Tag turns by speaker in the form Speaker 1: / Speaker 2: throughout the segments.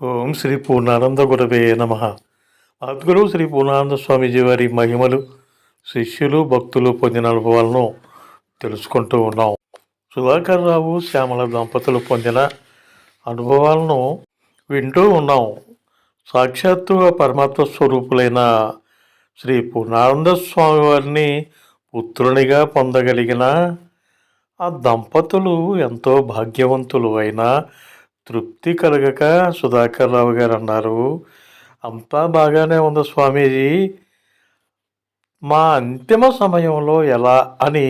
Speaker 1: ఓం శ్రీ పూర్ణానంద గురవే నమ. అద్గురు శ్రీ పూర్ణానంద స్వామీజీ వారి మహిమలు శిష్యులు భక్తులు పొందిన అనుభవాలను తెలుసుకుంటూ ఉన్నాం. సుధాకర్ రావు శ్యామల దంపతులు పొందిన అనుభవాలను వింటూ ఉన్నాం. సాక్షాత్తు పరమాత్మ స్వరూపులైన శ్రీ పూర్ణానంద స్వామి వారిని పుత్రునిగా పొందగలిగిన ఆ దంపతులు ఎంతో భాగ్యవంతులు అయినా తృప్తి కలగక సుధాకర్ రావు గారు అన్నారు అంతా బాగానే ఉంది స్వామీజీ. మా అంతిమ సమయంలో ఎలా అని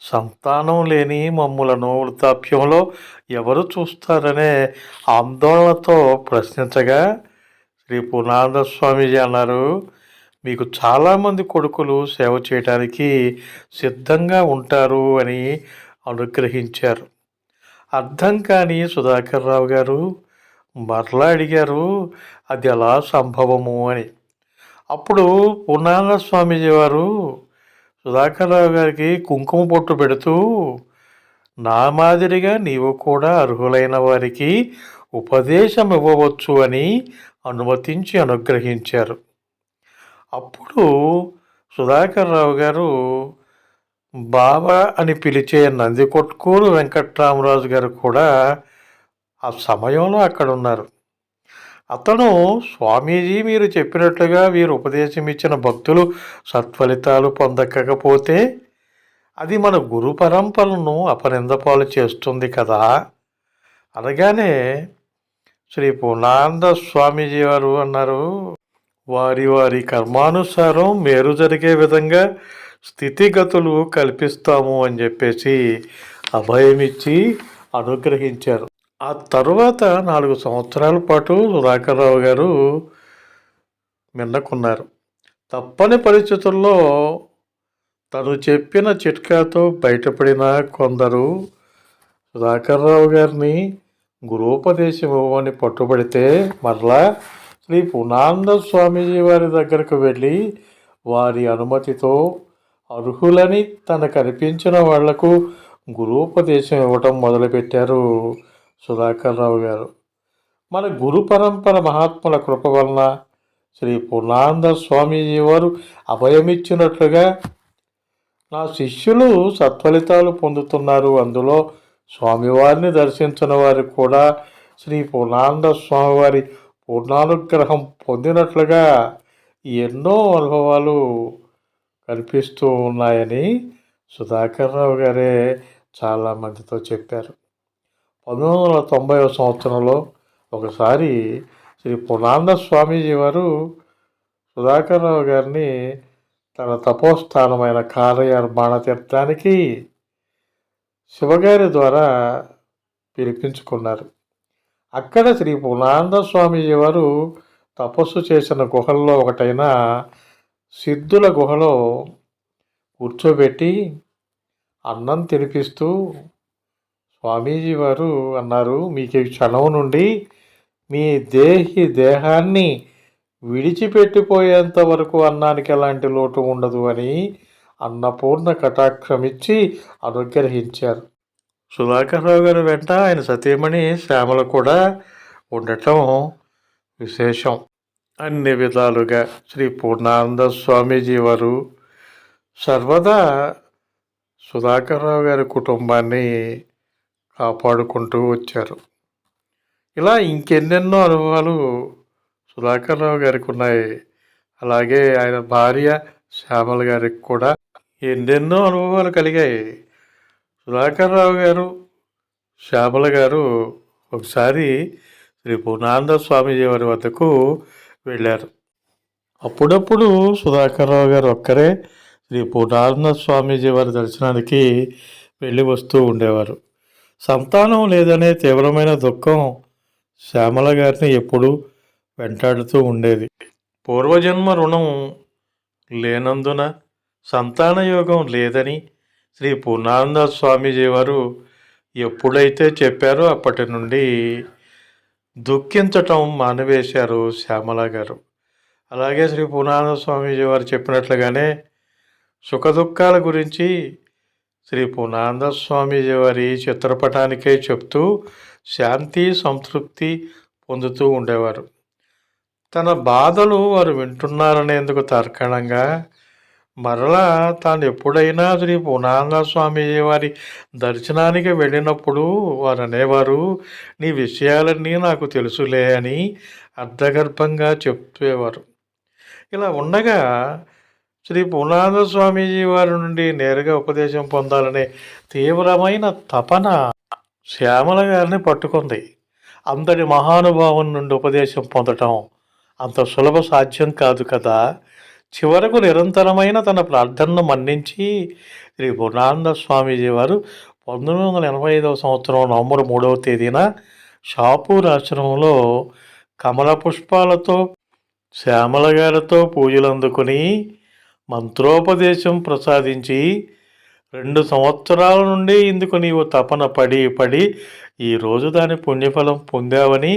Speaker 1: సంతానం లేని మమ్ములను వృద్ధాప్యంలో ఎవరు చూస్తారనే ఆందోళనతో ప్రశ్నించగా శ్రీ పూర్ణానంద స్వామీజీ అన్నారు మీకు చాలామంది కొడుకులు సేవ చేయడానికి సిద్ధంగా ఉంటారు అని అనుగ్రహించారు. అర్థం కాని సుధాకర్ రావు గారు మరలా అడిగారు అది ఎలా సంభవము? అని. అప్పుడు పునాల స్వామీజీ వారు సుధాకర్ రావు గారికి కుంకుమ పొట్టు పెడుతూ నా మాదిరిగా నీవు కూడా అర్హులైన వారికి ఉపదేశం ఇవ్వవచ్చు అని అనుమతించి అనుగ్రహించారు. అప్పుడు సుధాకర్ రావు గారు బాబా అని పిలిచే నందికొట్కూరు వెంకట్రామరాజు గారు కూడా ఆ సమయంలో అక్కడ ఉన్నారు అతను స్వామీజీ మీరు చెప్పినట్లుగా వీరు ఉపదేశం ఇచ్చిన భక్తులు సత్ఫలితాలు పొందకపోతే అది మన గురు పరంపరను అపనిందపాలు చేస్తుంది కదా. అనగానే శ్రీ పూర్ణానంద స్వామీజీ వారు అన్నారు వారి వారి కర్మానుసారం మేరు జరిగే విధంగా స్థితిగతులు కల్పిస్తాము అని చెప్పేసి అభయమిచ్చి అనుగ్రహించారు. ఆ తరువాత నాలుగు సంవత్సరాల పాటు సుధాకర్రావు గారు మిన్నకున్నారు. తప్పని పరిస్థితుల్లో తను చెప్పిన చిట్కాతో బయటపడిన కొందరు సుధాకర్రావు గారిని గురూపదేశం ఇవ్వమని పట్టుబడితే మరలా శ్రీ పూర్ణానంద స్వామీజీ వారి దగ్గరకు వెళ్ళి వారి అనుమతితో అర్హులని తనకు అనిపించిన వాళ్ళకు గురూపదేశం ఇవ్వటం మొదలుపెట్టారు సుధాకర్ రావు గారు. మన గురు పరంపర మహాత్ముల కృప వలన శ్రీ పూర్ణానంద స్వామీజీ వారు అభయమిచ్చినట్లుగా నా శిష్యులు సత్ఫలితాలు పొందుతున్నారు. అందులో స్వామివారిని దర్శించిన వారు కూడా శ్రీ పూర్ణానంద స్వామివారి పూర్ణానుగ్రహం పొందినట్లుగా ఎన్నో అనుభవాలు కనిపిస్తూ ఉన్నాయని సుధాకర్ రావు గారే చాలామందితో చెప్పారు. పంతొమ్మిది వందల తొంభై సంవత్సరంలో ఒకసారి శ్రీ పునాంద స్వామీజీ వారు సుధాకర్ రావు గారిని తన తపోస్థానమైన కారయార్ బాణతీర్థానికి శివగారి ద్వారా పిలిపించుకున్నారు. అక్కడ శ్రీ పునాంద స్వామీజీ వారు తపస్సు చేసిన గుహల్లో ఒకటైన సిద్ధుల గుహలో కూర్చోబెట్టి అన్నం తినిపిస్తూ స్వామీజీ వారు అన్నారు మీకు ఈ క్షణం నుండి మీ దేహి దేహాన్ని విడిచిపెట్టిపోయేంత వరకు అన్నానికి ఎలాంటి లోటు ఉండదు అని అన్నపూర్ణ కటాక్షమిచ్చి అనుగ్రహించారు. సుధాకర్ గారు గారి వెంట ఆయన సతీమణి శ్యామలు కూడా ఉండటం విశేషం. అన్ని విధాలుగా శ్రీ పూర్ణానంద స్వామీజీ వారు సర్వదా సుధాకర్రావు గారి కుటుంబాన్ని కాపాడుకుంటూ వచ్చారు. ఇలా ఇంకెన్నెన్నో అనుభవాలు సుధాకర్రావు గారికి ఉన్నాయి. అలాగే ఆయన భార్య శ్యామల గారికి కూడా ఎన్నెన్నో అనుభవాలు కలిగాయి. సుధాకర్రావు గారు శ్యామల గారు ఒకసారి శ్రీ పూర్ణానంద స్వామీజీ వారి వద్దకు వెళ్ళారు. అప్పుడప్పుడు సుధాకర్రావు గారు ఒక్కరే శ్రీ పూర్ణానంద స్వామీజీ వారి దర్శనానికి వెళ్ళి వస్తూ ఉండేవారు. సంతానం లేదనే తీవ్రమైన దుఃఖం శ్యామల గారిని ఎప్పుడూ వెంటాడుతూ ఉండేది. పూర్వజన్మ రుణం లేనందున సంతాన యోగం లేదని శ్రీ పూర్ణానంద స్వామీజీ వారు ఎప్పుడైతే చెప్పారో అప్పటి నుండి దుఃఖించటం మానవేశారు శ్యామల గారు. అలాగే శ్రీ పూర్ణానంద స్వామీజీ వారు చెప్పినట్లుగానే సుఖదుఖాల గురించి శ్రీ పూర్ణానంద స్వామీజీ వారి చిత్రపటానికే చెప్తూ శాంతి సంతృప్తి పొందుతూ ఉండేవారు. తన బాధలు వారు వింటున్నారనేందుకు తర్కణంగా మరలా తాను ఎప్పుడైనా శ్రీ పూర్ణానంద స్వామి వారి దర్శనానికి వెళ్ళినప్పుడు వారు అనేవారు నీ విషయాలన్నీ నాకు తెలుసులే అని అర్ధగర్భంగా చెప్పేవారు ఇలా ఉండగా శ్రీ పూర్ణానంద స్వామీజీ వారి నుండి నేరుగా ఉపదేశం పొందాలనే తీవ్రమైన తపన శ్యామల గారిని పట్టుకుంది. అంతటి మహానుభావం నుండి ఉపదేశం పొందటం అంత సులభ సాధ్యం కాదు కదా. చివరకు నిరంతరమైన తన ప్రార్థనను మన్నించి శ్రీ పూర్ణానంద స్వామీజీ వారు పంతొమ్మిది వందల ఎనభై ఐదవ సంవత్సరం నవంబర్ మూడవ తేదీన షాపూర్ ఆశ్రమంలో కమల పుష్పాలతో శ్యామల గారితో పూజలు అందుకుని మంత్రోపదేశం ప్రసాదించి రెండు సంవత్సరాల నుండి ఇందుకు నీవు తపన పడి పడి ఈరోజు దాని పుణ్యఫలం పొందావని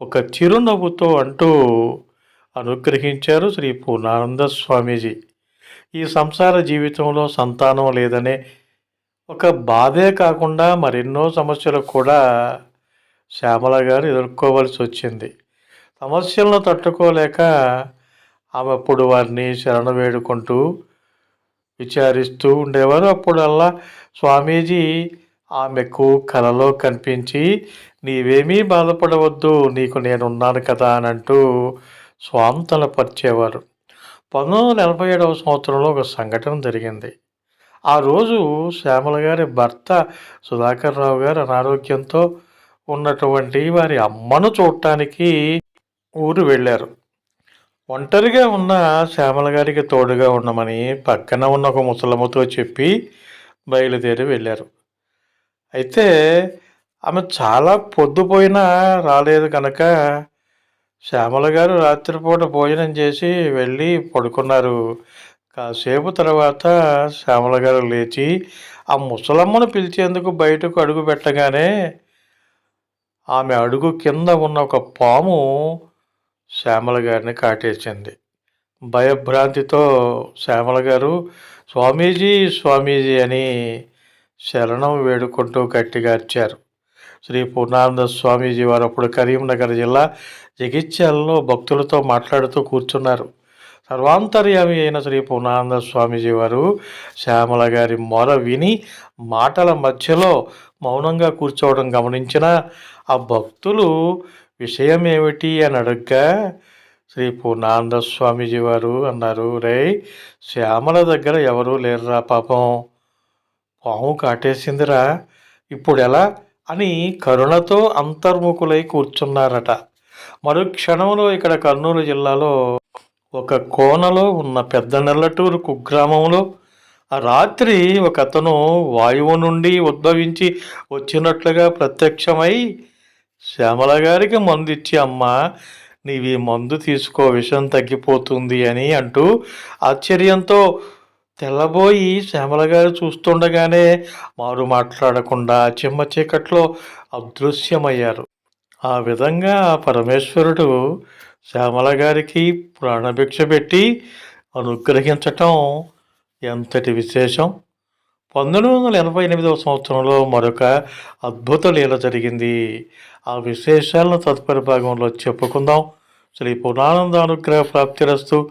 Speaker 1: ఒక చిరునవ్వుతో అంటూ అనుగ్రహించారు శ్రీ పూర్ణానంద స్వామీజీ. ఈ సంసార జీవితంలో సంతానం లేదనే ఒక బాధే కాకుండా మరెన్నో సమస్యలు కూడా శ్యామల గారు ఎదుర్కోవలసి వచ్చింది. సమస్యలను తట్టుకోలేక ఆమె అప్పుడు వారిని శరణ వేడుకుంటూ విచారిస్తూ ఉండేవారు. అప్పుడల్లా స్వామీజీ ఆమెకు కలలో కనిపించి నీవేమీ బాధపడవద్దు నీకు నేనున్నాను కదా అని అంటూ స్వాంతనపరిచేవారు పంతొమ్మిది వందల ఎనభై ఏడవ సంవత్సరంలో ఒక సంఘటన జరిగింది. ఆ రోజు శ్యామల గారి భర్త సుధాకర్ రావు గారు అనారోగ్యంతో ఉన్నటువంటి వారి అమ్మను చూడటానికి ఊరు వెళ్ళారు. ఒంటరిగా ఉన్న శ్యామల గారికి తోడుగా ఉండమని పక్కన ఉన్న ఒక ముసలమ్మతో చెప్పి బయలుదేరి వెళ్ళారు. అయితే ఆమె చాలా పొద్దుపోయినా రాలేదు కనుక శ్యామల గారు రాత్రిపూట భోజనం చేసి వెళ్ళి పడుకున్నారు. కాసేపు తర్వాత శ్యామల గారు లేచి ఆ ముసలమ్మను పిలిచేందుకు బయటకు అడుగు పెట్టగానే ఆమె అడుగు కింద ఉన్న ఒక పాము శ్యామల గారిని కాటేసింది. భయభ్రాంతితో శ్యామల గారు స్వామీజీ స్వామీజీ అని శరణం వేడుకుంటూ గట్టిగా అరిచారు. శ్రీ పూర్ణానంద స్వామీజీ వారు అప్పుడు కరీంనగర్ జిల్లా జగిత్యాలలో భక్తులతో మాట్లాడుతూ కూర్చున్నారు. సర్వాంతర్యామి అయిన శ్రీ పూర్ణానంద స్వామీజీ వారు శ్యామల గారి మొర విని మాటల మధ్యలో మౌనంగా కూర్చోవడం గమనించిన ఆ భక్తులు విషయం ఏమిటి అని అడగ్గా శ్రీ పూర్ణానంద స్వామీజీ వారు అన్నారు. రే శ్యామల దగ్గర ఎవరూ లేరురా పాపం. పాము కాటేసిందిరా. ఇప్పుడు ఎలా అని కరుణతో అంతర్ముఖులై కూర్చున్నారట. మరుక్షణంలో ఇక్కడ కర్నూలు జిల్లాలో ఒక కోనలో ఉన్న పెద్ద నెల్లటూరు కుగ్రామంలో ఆ రాత్రి ఒక అతను వాయువు నుండి ఉద్భవించి వచ్చినట్లుగా ప్రత్యక్షమై శ్యామల గారికి మందు ఇచ్చి అమ్మ నీవి మందు తీసుకో విషం తగ్గిపోతుంది అని అంటూ ఆశ్చర్యంతో తెల్లబోయి శ్యామల గారు చూస్తుండగానే మారు మాట్లాడకుండా చిమ్మ చీకట్లో అదృశ్యమయ్యారు. ఆ విధంగా పరమేశ్వరుడు శ్యామల గారికి ప్రాణభిక్ష పెట్టి అనుగ్రహించటం ఎంతటి విశేషం? పంతొమ్మిది వందల ఎనభై ఎనిమిదవ సంవత్సరంలో మరొక అద్భుత లీల జరిగింది. ఆ విశేషాలను తదుపరి భాగంలో చెప్పుకుందాం. శ్రీ పూర్ణానంద అనుగ్రహ ప్రాప్తిరస్తు.